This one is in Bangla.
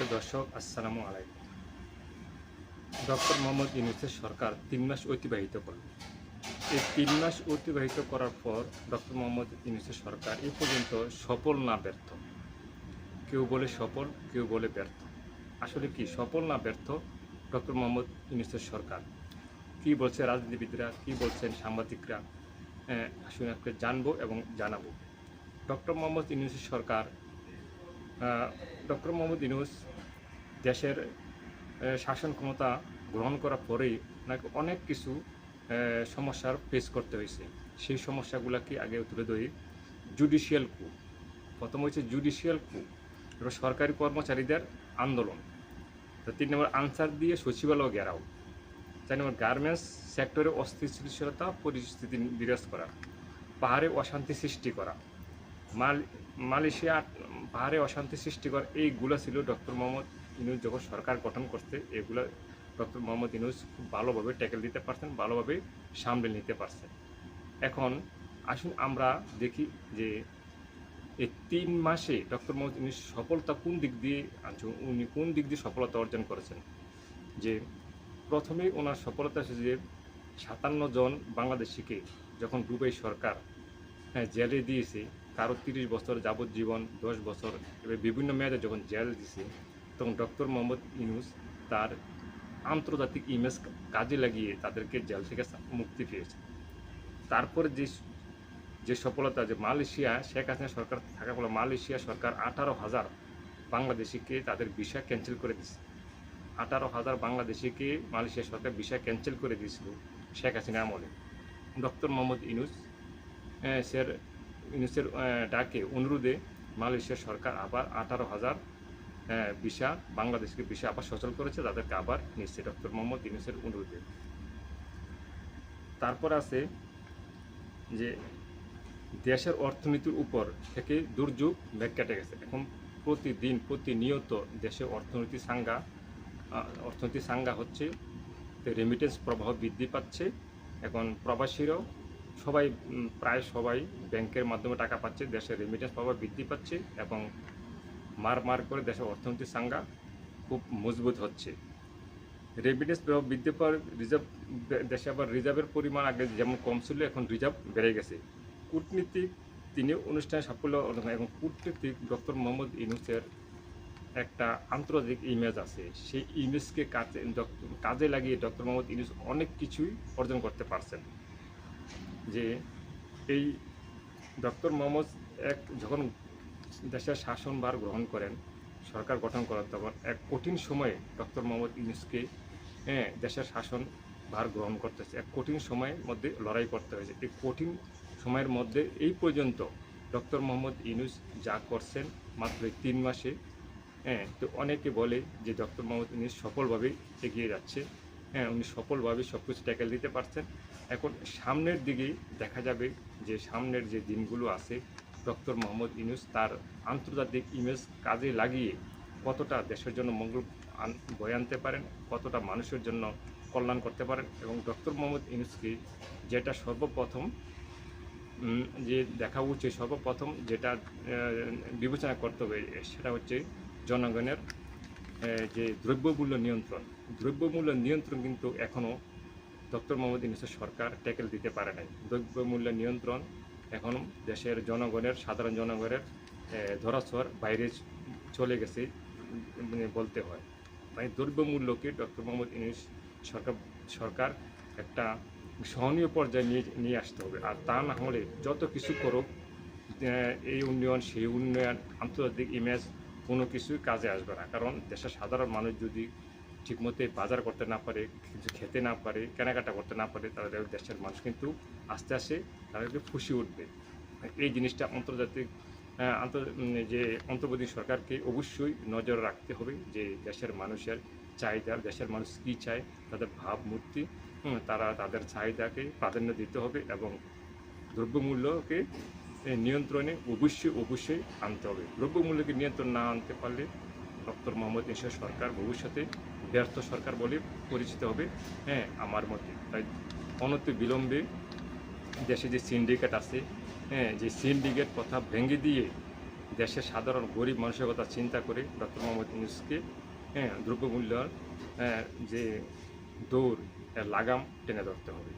সম্মানিত দর্শক, আসসালামু আলাইকুম। ডক্টর মোহাম্মদ ইউনুসের সরকার তিন মাস অতিবাহিত করল। এই তিন মাস অতিবাহিত করার পর ডক্টর মোহাম্মদ ইউনুসের সরকার এ পর্যন্ত সফল না ব্যর্থ? কেউ বলে সফল, কেউ বলে ব্যর্থ। আসলে কি সফল না ব্যর্থ? ডক্টর মোহাম্মদ ইউনুসের সরকার কি বলছে রাজনীতিবিদরা, কি বলছেন সাংবাদিকরা? আসুন আজকে জানব এবং জানাব। ডক্টর মোহাম্মদ ইউনুসের সরকার ডক্টর মোহাম্মদ ইউনুস দেশের শাসন ক্ষমতা গ্রহণ করার পরেই ওনাকে অনেক কিছু সমস্যার ফেস করতে হয়েছে। সেই সমস্যাগুলোকে আগে তুলে ধরি। জুডিশিয়াল কু প্রথম হয়েছে জুডিশিয়াল কু সরকারি কর্মচারীদের আন্দোলন। তো তিন নম্বর, আনসার দিয়ে সচিবালয় গেরাও চার নম্বর গার্মেন্টস সেক্টরে অস্থিতিশীলতা, পরিস্থিতি বিরাজ করা। পাহাড়ে অশান্তি সৃষ্টি করা। মাল মালয়েশিয়া পাহাড়ে অশান্তি সৃষ্টি করা এইগুলো ছিল ডক্টর মোহাম্মদ ইনুজ যখন সরকার গঠন করতে এগুলো ডক্টর মোহাম্মদ ইনুস খুব ভালোভাবে ট্যাকেল দিতে পারছেন, ভালোভাবে সামলে নিতে পারছেন। এখন আসুন আমরা দেখি যে এই তিন মাসে ডক্টর মোহাম্মদ ইনুস সফলতা কোন দিক দিয়ে উনি কোন দিক দিয়ে সফলতা অর্জন করেছেন? যে প্রথমেই ওনার সফলতা এসেছে যে সাতান্ন জন বাংলাদেশিকে যখন দুবাই সরকার হ্যাঁ জেলে দিয়েছে কারও তিরিশ বছর যাবজ্জীবন দশ বছর, এবার বিভিন্ন মেয়াদে যখন জেল দিছে, তখন ডক্টর মোহাম্মদ ইউনুস তার আন্তর্জাতিক ইমেজ কাজে লাগিয়ে তাদেরকে জেল থেকে মুক্তি পেয়েছে। তারপরে যে যে সফলতা, যে মালয়েশিয়া, শেখ হাসিনা সরকার থাকা বলে মালয়েশিয়া সরকার আঠারো হাজার বাংলাদেশিকে তাদের ভিসা ক্যান্সেল করে দিয়েছে আঠারো হাজার বাংলাদেশিকে মালয়েশিয়া সরকার ভিসা ক্যান্সেল করে দিয়েছিল শেখ হাসিনা আমলে। ডক্টর মোহাম্মদ ইনুস স্যার ইউনুসের ডাকে অনুরোধে মালয়েশিয়া সরকার আবার আঠারো হাজার ভিসা, বাংলাদেশকে ভিসা আবার সচল করেছে। তাদেরকে আবার নিচ্ছে ডক্টর মোহাম্মদ ইউনুসের অনুরোধে। তারপর আছে যে দেশের অর্থনীতির উপর থেকে দুর্যোগ ব্যাগ কেটে গেছে। এখন প্রতিদিন প্রতিনিয়ত দেশে অর্থনীতি সাঙ্গা অর্থনীতি সাঙ্গা হচ্ছে রেমিটেন্স প্রবাহ বৃদ্ধি পাচ্ছে। এখন প্রবাসীরাও সবাই প্রায় সবাই ব্যাংকের মাধ্যমে টাকা পাচ্ছে, দেশের রেমিটেন্স প্রবাহ বৃদ্ধি পাচ্ছে এবং মার মার করে দেশের অর্থনীতি সাঙ্গা খুব মজবুত হচ্ছে। রেমিটেন্স প্রভাব বৃদ্ধি পাওয়ার রিজার্ভ দেশে আবার রিজার্ভের পরিমাণ আগে যেমন কম ছিল, এখন রিজার্ভ বেড়ে গেছে। কূটনীতিক তিনি অনুষ্ঠানে সাফল্য অর্জন এবং কূটনীতিক ডক্টর মোহাম্মদ ইনুসের একটা আন্তর্জাতিক ইমেজ আছে। সেই ইমেজকে কাজে কাজে লাগিয়ে ডক্টর মোহাম্মদ ইনুস অনেক কিছুই অর্জন করতে পারছেন। যে এই ডক্টর মোহাম্মদ এক যখন দেশের শাসনভার গ্রহণ করেন, সরকার গঠন করেন তখন এক কঠিন সময়ে ডক্টর মোহাম্মদ ইউনুসকে হ্যাঁ দেশের শাসন ভার গ্রহণ করতেছে এক কঠিন সময়ের মধ্যে লড়াই করতে হয়েছে। এই কঠিন সময়ের মধ্যে এই পর্যন্ত ডক্টর মোহাম্মদ ইউনুস যা করছেন মাত্র তিন মাসে হ্যাঁ তো অনেকে বলে যে ডক্টর মোহাম্মদ ইউনুস সফলভাবে এগিয়ে যাচ্ছে। হ্যাঁ উনি সফলভাবে সব কিছু ট্যাকেল দিতে পারছেন। এখন সামনের দিকে দেখা যাবে যে সামনের যে দিনগুলো আছে, ডক্টর মোহাম্মদ ইউনুস তার আন্তর্জাতিক ইমেজ কাজে লাগিয়ে কতটা দেশের জন্য মঙ্গল বয়ে আনতে পারেন, কতটা মানুষের জন্য কল্যাণ করতে পারেন এবং ডক্টর মোহাম্মদ ইউনুসকে যেটা সর্বপ্রথম যে দেখা উচিত সর্বপ্রথম যেটা বিবেচনা করতে হবে সেটা হচ্ছে জনগণের যে দ্রব্যমূল্য নিয়ন্ত্রণ দ্রব্যমূল্য নিয়ন্ত্রণ কিন্তু এখনও ডক্টর মোহাম্মদ ইউনুসের সরকার ট্যাকেল দিতে পারে নাই। দ্রব্যমূল্য নিয়ন্ত্রণ এখন দেশের জনগণের, সাধারণ জনগণের ধরাছোঁয়ার বাইরে চলে গেছে মানে বলতে হয়। তাই দ্রব্যমূল্যকে ডক্টর মোহাম্মদ ইউনুস সরকার সরকার একটা সহনীয় পর্যায়ে নিয়ে নিয়ে আসতে হবে। আর তা না হলে যত কিছু করুক এই উন্নয়ন, সেই উন্নয়ন আন্তর্জাতিক ইমেজ কোনো কিছুই কাজে আসবে না। কারণ দেশের সাধারণ মানুষ যদি ঠিকমতো বাজার করতে না পারে, কিছু খেতে না পারে, কেনাকাটা করতে না পারে, তাহলে দেশের মানুষ কিন্তু আস্তে আস্তে তাদেরকে ফুসে উঠবে। এই জিনিসটা আন্তর্জাতিক যে অন্তর্বর্তী সরকারকে অবশ্যই নজর রাখতে হবে যে দেশের মানুষের চাহিদা, দেশের মানুষ কী চায়, তাদের ভাবমূর্তি তারা তাদের চাহিদাকে প্রাধান্য দিতে হবে এবং দ্রব্যমূল্যকে নিয়ন্ত্রণে অবশ্যই অবশ্যই আনতে হবে। দ্রব্যমূল্যকে নিয়ন্ত্রণ না আনতে পারলে ডক্টর মোহাম্মদ ইসা সরকার ভবিষ্যতে ব্যর্থ সরকার বলে পরিচিত হবে। হ্যাঁ আমার মতে। তাই অনতি বিলম্বে দেশে যে সিন্ডিকেট আছে হ্যাঁ যে সিন্ডিকেট কথা ভেঙে দিয়ে দেশের সাধারণ গরিব মানুষের কথা চিন্তা করে ডক্টর মোহাম্মদ ইউনুসকে হ্যাঁ দ্রব্যমূল্য হ্যাঁ, যে দৌড় লাগাম টেনে ধরতে হবে।